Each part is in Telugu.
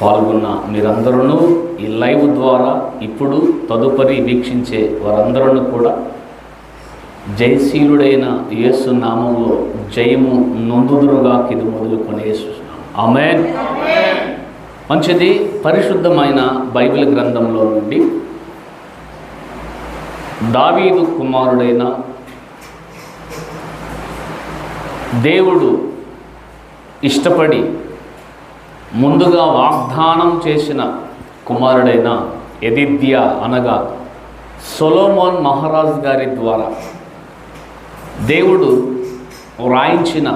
పాల్గొన్న మీరందరూ ఈ లైవ్ ద్వారా ఇప్పుడు తదుపరి వీక్షించే వారందరూ కూడా జయశీలుడైన యేసు నామంలో జయము నొందుదురుగా కిది మొదలుకొని యేసు ఆమెన్. మంచిది పరిశుద్ధమైన బైబిల్ గ్రంథంలో నుండి దావీదు కుమారుడైన దేవుడు ఇష్టపడి ముందుగా వాగ్దానం చేసిన కుమారుడైన ఎదిద్య అనగా సొలోమోన్ మహారాజ్ గారి ద్వారా దేవుడు వ్రాయించిన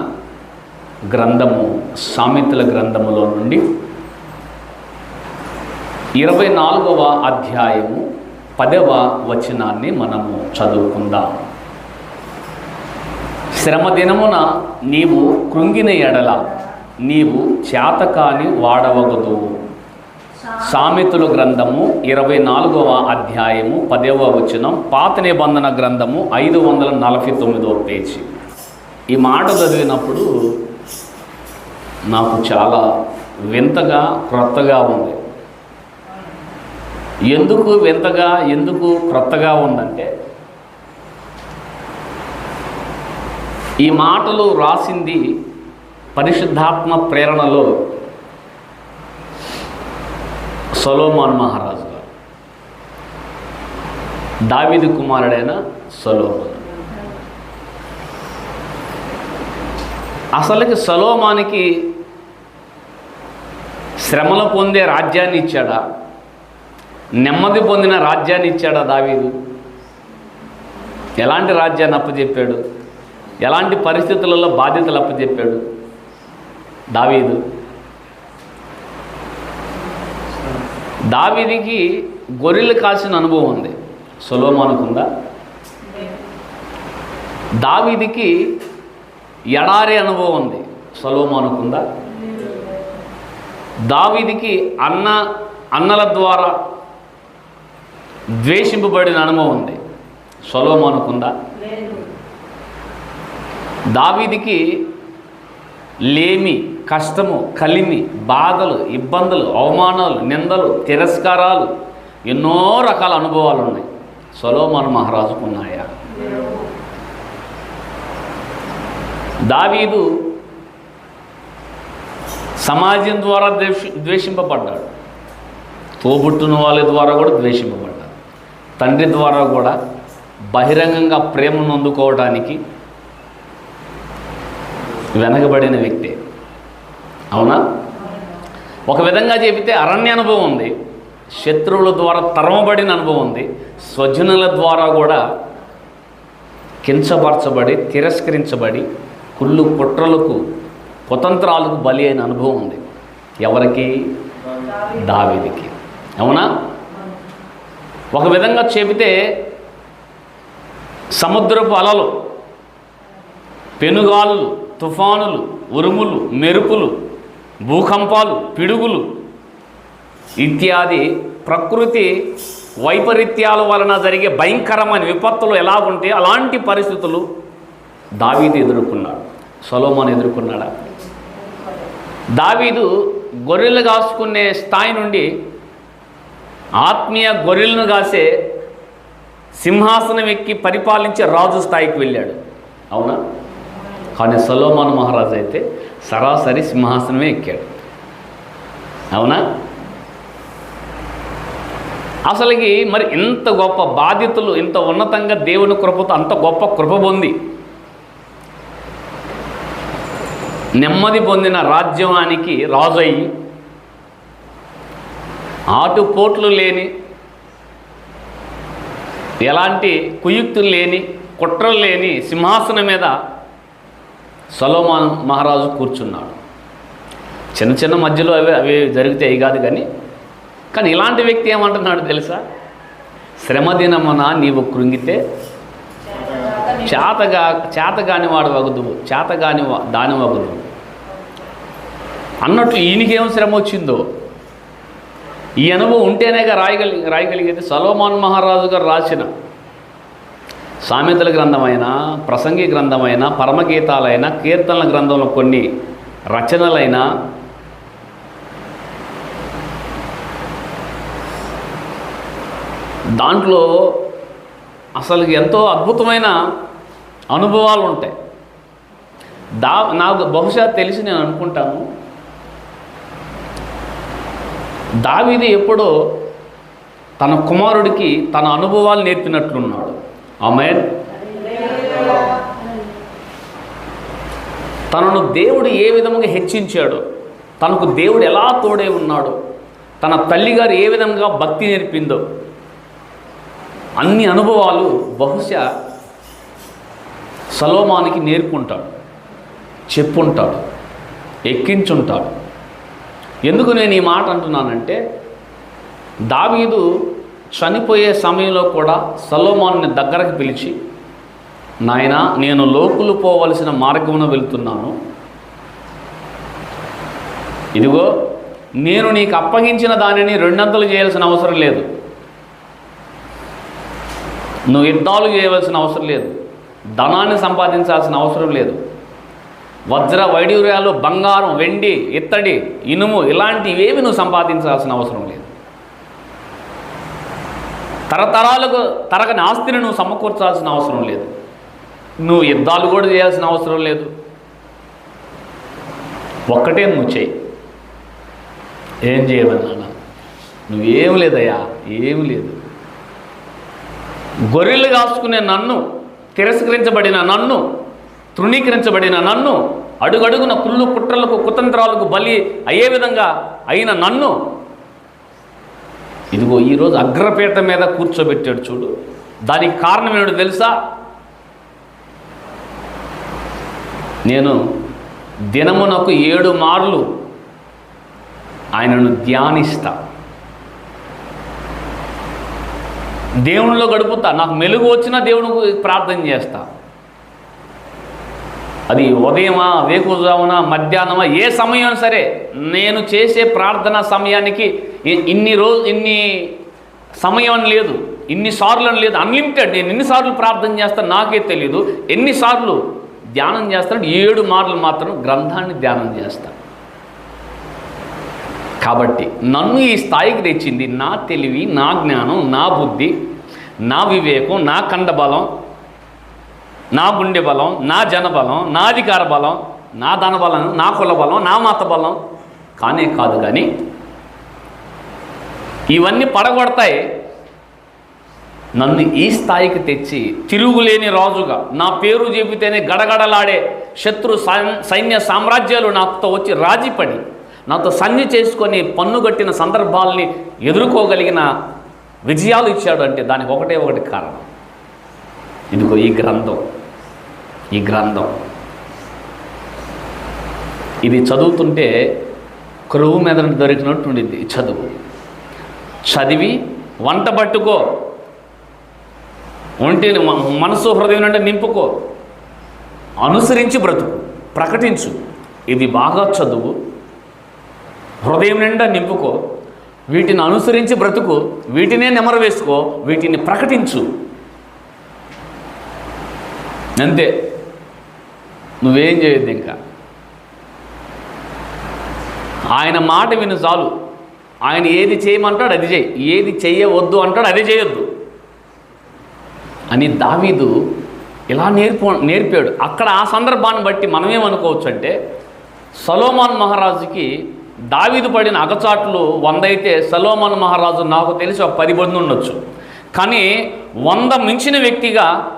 గ్రంథము సామెతల గ్రంథములో నుండి ఇరవై నాలుగవ అధ్యాయము పదవ వచనాన్ని మనము చదువుకుందాం. శ్రమ దినమున నీవు కృంగిన ఎడల నీవు చేతకాని వాడవగదు. సామెతుల గ్రంథము ఇరవై నాలుగవ అధ్యాయము పదవ వచనం పాత నిబంధన గ్రంథము ఐదు వందల నలభై తొమ్మిదవ పేజీ. ఈ మాట చదివినప్పుడు నాకు చాలా వింతగా క్రొత్తగా ఉంది. ఎందుకు వింతగా ఎందుకు క్రొత్తగా ఉందంటే ఈ మాటలు రాసింది పరిశుద్ధాత్మ ప్రేరణలో సొలోమాన్ మహారాజు గారు. దావిది కుమారుడైన సొలోమాన్. అసలుకి సొలోమానికి శ్రమలు పొందే రాజ్యాన్ని ఇచ్చాడా? నెమ్మది పొందిన రాజ్యాన్ని ఇచ్చాడా దావీదు? ఎలాంటి రాజ్యాన్ని అప్పచెప్పాడు ఎలాంటి పరిస్థితులలో బాధ్యతలు అప్పచెప్పాడు దావీదు. దావీదికి గొర్రెలు కాసిన అనుభవం ఉంది. సులోమానుకుందా? దావీదికి ఎడారి అనుభవం ఉంది. సొలోమానుకుందా? దావీదికి అన్న అన్నల ద్వారా ద్వేషింపబడిన అనుభవం ఉంది. సొలోమానుకుందా? దావీదికి లేమి కష్టము కలిమి బాధలు ఇబ్బందులు అవమానాలు నిందలు తిరస్కారాలు ఎన్నో రకాల అనుభవాలు ఉన్నాయి. సొలోమన్ మహారాజుకున్నాయా దావీదు సమాజం ద్వారా ద్వేషి ద్వేషింపబడ్డాడు. తోబుట్టున వాళ్ళ ద్వారా కూడా ద్వేషింపబడ్డాడు. తండ్రి ద్వారా కూడా బహిరంగంగా ప్రేమను అందుకోవడానికి వెనకబడిన వ్యక్తి. అవునా? ఒక విధంగా చెబితే అరణ్య అనుభవం ఉంది. శత్రువుల ద్వారా తరమబడిన అనుభవం ఉంది. స్వజనుల ద్వారా కూడా కించపరచబడి తిరస్కరించబడి కుళ్ళు కుట్రలకు కుతంత్రాలకు బలి అయిన అనుభవం ఉంది. ఎవరికి? దావేదికి. అవునా? ఒక విధంగా చెబితే సముద్రపు అలలు పెనుగాలులు తుఫానులు ఉరుములు మెరుపులు భూకంపాలు పిడుగులు ఇత్యాది ప్రకృతి వైపరీత్యాల వలన జరిగే భయంకరమైన విపత్తులు ఎలా ఉంటే అలాంటి పరిస్థితులు దావీదు ఎదుర్కొన్నాడు. సొలోమాన్ ఎదుర్కొన్నాడా? దావీదు గొర్రెలు కాసుకునే స్థాయి నుండి ఆత్మీయ గొర్రెలను కాసే సింహాసనం ఎక్కి పరిపాలించే రాజు స్థాయికి వెళ్ళాడు. అవునా? కానీ సొలోమాన్ మహారాజు అయితే సరాసరి సింహాసనమే ఎక్కాడు. అవునా? అసలుకి మరి ఇంత గొప్ప బాధ్యతలు ఇంత ఉన్నతంగా దేవుని కృపతో అంత గొప్ప కృప పొంది నెమ్మది పొందిన రాజ్యానికి రాజు అయ్యి ఆటుపోట్లు లేని ఎలాంటి కుయుక్తులు లేని కుట్రలు లేని సింహాసనం మీద సొలోమాన్ మహారాజు కూర్చున్నాడు. చిన్న చిన్న మధ్యలో అవి అవి జరిగితే అవి కాదు కానీ కానీ ఇలాంటి వ్యక్తి ఏమంటున్నాడు తెలుసా? శ్రమదినమున నీవు కృంగితే చేతగా చేతగాని వాడు వగదు చేతగాని వా- దాని వగదు అన్నట్లు ఈయనకేం శ్రమ వచ్చిందో? ఈ అనుభవం ఉంటేనేగా రాయగలి రాయగలిగేది సలోమాన్ మహారాజు గారు రాసిన సామెతల గ్రంథమైన ప్రసంగి గ్రంథమైన పరమగీతాలైన కీర్తనల గ్రంథంలో కొన్ని రచనలైన దాంట్లో అసలు ఎంతో అద్భుతమైన అనుభవాలు ఉంటాయి. దా నాకు బహుశా తెలిసి నేను అనుకుంటాను. దావిది ఎప్పుడో తన కుమారుడికి తన అనుభవాలు నేర్పినట్లున్నాడు. అమెన్ తనను దేవుడు ఏ విధముగా హెచ్చించాడో తనకు దేవుడు ఎలా తోడే ఉన్నాడో తన తల్లిగారు ఏ విధంగా భక్తి నేర్పిందో అన్ని అనుభవాలు బహుశా సలోమానికి నేర్పుంటాడు చెప్పుంటాడు ఎక్కించుంటాడు. ఎందుకు నేను ఈ మాట అంటున్నానంటే దావీదు చనిపోయే సమయంలో కూడా సలోమాన్ని దగ్గరకు పిలిచి నాయన నేను లోకులు పోవలసిన మార్గమున వెళ్తున్నాను. ఇదిగో నేను నీకు అప్పగించిన దానిని రెండంతలు చేయాల్సిన అవసరం లేదు. నువ్వు యుద్ధాలు చేయవలసిన అవసరం లేదు. ధనాన్ని సంపాదించాల్సిన అవసరం లేదు. వజ్ర వైడూర్యాలు బంగారం వెండి ఇత్తడి ఇనుము ఇలాంటివేవి నువ్వు సంపాదించాల్సిన అవసరం లేదు. తరతరాలకు తరగని ఆస్తిని నువ్వు సమకూర్చాల్సిన అవసరం లేదు. నువ్వు యుద్ధాలు కూడా చేయాల్సిన అవసరం లేదు. ఒక్కటే నువ్వు చేయి. ఏం చేయమన్నా నువ్వేం లేదయ్యా ఏం లేదు. గొర్రెలు కాసుకునే నన్ను తిరస్కరించబడిన నన్ను తృణీకరించబడిన నన్ను అడుగడుగున కుళ్ళు కుట్రలకు కుతంత్రాలకు బలి అయ్యే విధంగా అయిన నన్ను ఇదిగో ఈరోజు అగ్రపీఠ మీద కూర్చోబెట్టాడు చూడు. దానికి కారణం ఏమిటో తెలుసా? నేను దినమునకు ఏడు మార్లు ఆయనను ధ్యానిస్తా. దేవునిలో గడుపుతా. నాకు మెలుగు వచ్చినా దేవునికి ప్రార్థన చేస్తా. అది ఉదయమా వేకుజామున మధ్యాహ్నమా ఏ సమయం సరే నేను చేసే ప్రార్థన సమయానికి ఇన్ని రోజు ఇన్ని సమయం లేదు ఇన్నిసార్లు అని లేదు అన్లిమిటెడ్ నేను ఎన్నిసార్లు ప్రార్థన చేస్తాను నాకే తెలియదు ఎన్నిసార్లు ధ్యానం చేస్తాను ఏడు మార్లు మాత్రం గ్రంథాన్ని ధ్యానం చేస్తాను కాబట్టి నన్ను ఈ స్థాయికి తెచ్చింది నా తెలివి నా జ్ఞానం నా బుద్ధి నా వివేకం నా కండబలం నా గుండె బలం నా జనబలం నా అధికార బలం నా ధనబలం నా కుల బలం నా మత బలం. కానే కాదు కానీ ఇవన్నీ పడగొడతాయి. నన్ను ఈ స్థాయికి తెచ్చి తిరుగులేని రాజుగా నా పేరు చెబితేనే గడగడలాడే శత్రు సైన్- సైన్య సామ్రాజ్యాలు నాతో వచ్చి రాజీపడి నాతో సంధి చేసుకొని పన్నుగట్టిన సందర్భాల్ని ఎదుర్కోగలిగిన విజయాలు ఇచ్చాడు అంటే దానికి ఒకటే ఒకటి కారణం. ఇదిగో ఈ గ్రంథం. ఈ గ్రంథం. ఇది చదువుతుంటే కరువు మీద దొరికినట్టు ఉండింది చదువు. చదివి వంట పట్టుకో. ఒంటి మనసు హృదయం అంటే నింపుకో. అనుసరించి బ్రతుకు. ప్రకటించు. ఇది బాగా చదువు. హృదయం నిండా నింపుకో. వీటిని అనుసరించి బ్రతుకు. వీటినే నెమరు వేసుకో. వీటిని ప్రకటించు. అంతే. నువ్వేం చేయొద్దు ఇంకా. ఆయన మాట విను చాలు. ఆయన ఏది చేయమంటాడు అది చేయి. ఏది చేయవద్దు అంటాడు అది చేయొద్దు. అని దావీదు ఇలా నేర్పు నేర్పాడు. అక్కడ ఆ సందర్భాన్ని బట్టి మనమేమనుకోవచ్చు అంటే సలోమాన్ మహారాజుకి దావీదు పడిన అగచాట్లు వంద అయితే సలోమాన్ మహారాజు నాకు తెలిసి ఒక పది మంది ఉండొచ్చు. కానీ వంద మించిన వ్యక్తిగా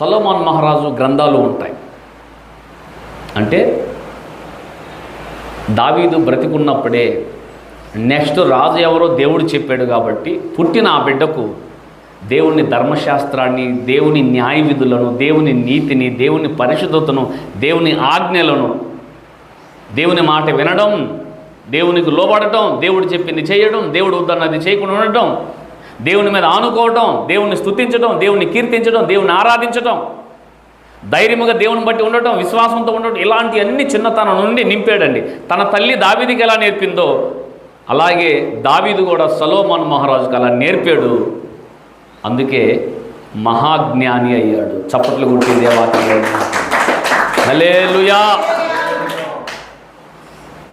సలోమాన్ మహారాజు గ్రంథాలు ఉంటాయి. అంటే దావీదు బ్రతికున్నప్పుడే నెక్స్ట్ రాజు ఎవరో దేవుడు చెప్పాడు కాబట్టి పుట్టిన ఆ బిడ్డకు దేవుని ధర్మశాస్త్రాన్ని దేవుని న్యాయ విధులను దేవుని నీతిని దేవుని పరిశుద్ధతను దేవుని ఆజ్ఞలను దేవుని మాట వినడం దేవునికి లోబడటం దేవుడు చెప్పింది చేయడం దేవుడు వద్దన్నది చేయకుండా ఉండటం దేవుని మీద ఆనుకోవటం దేవుని స్థుతించడం దేవుని కీర్తించడం దేవుని ఆరాధించటం. ధైర్యముగా దేవుని బట్టి ఉండటం విశ్వాసంతో ఉండటం ఇలాంటి అన్ని చిన్నతనం నుండి నింపాడండి. తన తల్లి దావీదికి ఎలా నేర్పిందో అలాగే దావీదు కూడా సలోమాన్ మహారాజుకి అలా నేర్పాడు. అందుకే మహాజ్ఞాని అయ్యాడు. చప్పట్లు కొట్టి దేవాతి హల్లెలూయా!